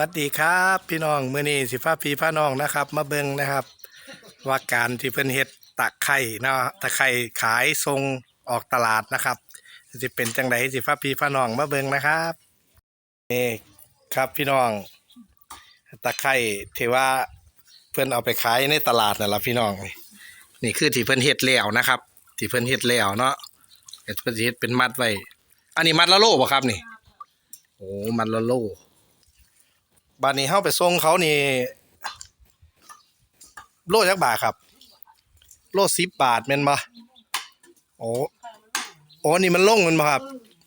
สวัสดีครับพี่น้องมื้อนี้สิฟ้าพี่ฟ้าน้องนะครับ มาเบิ่งนะครับ ว่าการที่เพิ่นเฮ็ดตะไคร่เนาะตะไคร่ขายทรงออกตลาดนะครับสิเป็นจังไดสิฟ้าพี่ฟ้าน้องมาเบิ่งนะครับนี่ครับพี่น้อง ตะไคร่ที่ว่าเพิ่นเอาไปขายในตลาดนั่นล่ะพี่น้องนี่นี่คือที่เพิ่นเฮ็ดแล้วนะครับ ที่เพิ่นเฮ็ดแล้วเนาะเพิ่นสิเฮ็ดเป็นมัดไว้ อันนี้มัดละโลบ่ครับนี่ โอ้มัดละโล บานนี้เข้าไปส่งเขานี่ โลจักบาทครับ โลสิบบาทแม่นบ่โอ้โอ้นี่มันลงมันบ่ครับ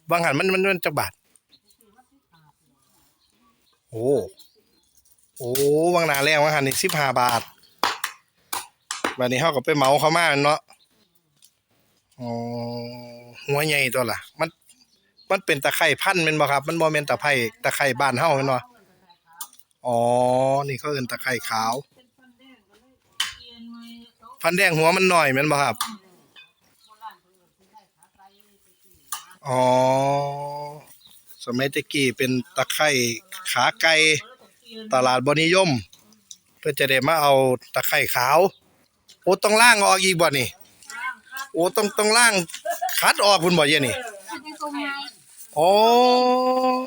บางหันมันมันมันจักบาท โอ้โอ้บางนาแรงบางหันนี่สิบห้าบาทบานนี้เขาก็ไปเหมาเขามาเนาะอ๋อหัวใหญ่ตัวล่ะ มันมันเป็นตะไคร่พันธุ์แม่นบ่ครับ มันบ่แม่นตะไคร่ตะไคร่บ้านเฮาแม่นบ่ อ๋อ นี่เขาเอินตะไคร่ขาว พันแดงหัวมันหน่อยแมันบ่ครับ อ๋อ สมัยตะกี้เป็นตะไคร่ขาไก่ตลาดบนิยม เพื่อจะได้มาเอาตะไคร่ขาว โอ้ต้องล่างออกอีกบ่นี่ โอ้ต้องต้องล่างคัดออกคุณบ่เยนี่อ๋อ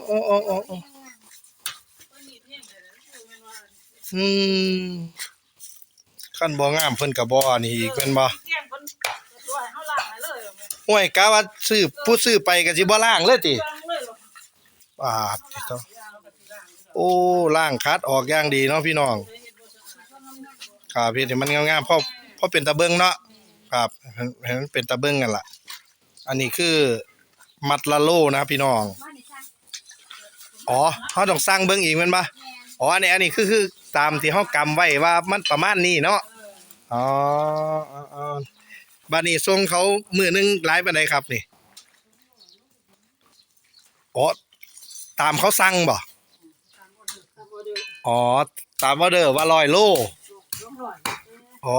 อ๋ออ๋ออ๋อ อ๋ออืมขั้นบ่งามเพิ่นก็บ่อันนี้อีกแม่นบ่เกี่ยงคนตัวให้เขาล้างให้เลยเอาไหมห้วยกะว่าซื้อผู้ซื้อไปก็สิบ่ล้างเลยติล้างเลยเหรอปาดติเจ้าโอ้ล้างคัดออกอย่างดีเนาะพี่น้อง ครับพี่ที่มันงามๆเพราะเพราะเป็นตะเบิงเนาะครับเห็นเห็นมันเป็นตะเบิงกันล่ะ อันนี้คือมัดละโลนะพี่น้อง อ๋อเฮาต้องสั่งเบิ่งอีกแม่นบ่อ๋ออันนี้อันนี้คือคือ ตามที่เฮากำไว้ว่ามันประมาณนี้เนาะอ๋ออ๋ออ๋อบัดนี้ส่งเขามือหนึงหลายปานใดครับนี่อ๋อตามเขาสั่งบ่อ๋อตามออเดอร์ว่าร้อยโลอ๋อ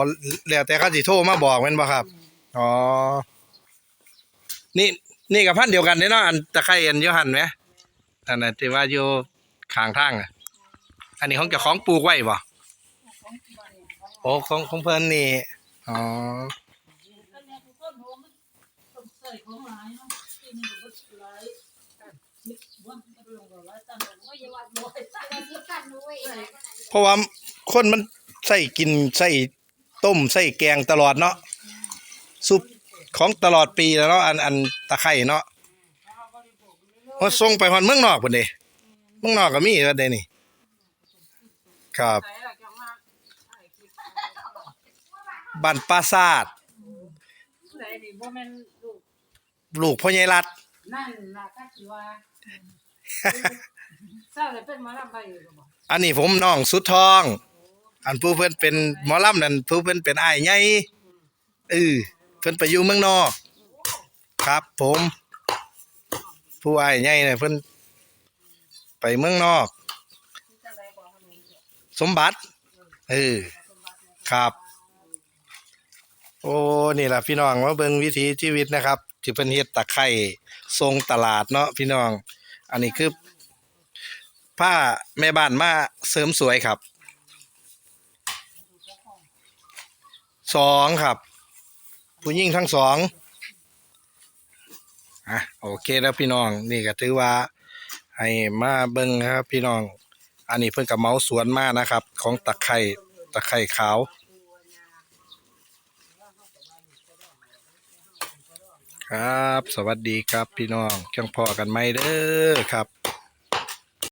แล้วแต่เขาสิโทรมาบอกแม่นบ่ครับ อ๋อ นี่นี่กับพันธุ์เดียวกันเด้เนาะอันตะไคร้อันอยู่หั่นไหมอันนั้นที่ว่าอยู่ข้างทางอะ อันนี้ของเจ้าของปลูกไว้บ่โอ้ของของเพิ่นนี่อ๋อเพราะว่าคนมันใส่กินใส่ต้มใส่แกงตลอดเนาะซุปของตลอดปีแล้วเนาะอันอันตะไคร่เนาะว่าส่งไปฮอนเมืองนอกพุ่นเด้เมืองนอกก็มีว่าเด้นี่ ครับไหนล่ะจะมาถ่ายคลิปบ้านปราสาทไหนนี่บ่แม่นลูกลูกพ่อใหญ่รัด นั่นล่ะก็สิว่าเศร้าเลยเป็นหมาลำไปอยู่บ่อันนี้ผมน้องสุดทอง อันผู้เพิ่นเป็นหมอลำนั่นผู้เพิ่นเป็นอ้ายใหญ่เออเพิ่นไปอยู่เมืองนอก ครับ ผม ผู้อ้ายใหญ่เนี่ยเพิ่นไปเมืองนอก จังไดบอกเขาหนู สมบัติ เออ ครับ โอ้ นี่แหละพี่น้องมาเบิ่งวิถีชีวิตนะครับที่เพิ่นเฮ็ดตะไคร่ทรงตลาดเนาะพี่น้อง อันนี้คือผ้าแม่บ้านมาเสริมสวยครับ สองครับ ผู้หญิงทั้งสองอะโอเคแล้วพี่น้อง นี่ก็ถือว่า ให้มาเบิ่งครับ พี่น้อง อันนี้เพิ่นกับเมาสวนมานะครับ ของตะไคร่ตะไคร่ขาว ครับ สวัสดีครับพี่น้องจังพอกันไหมเด้อครับ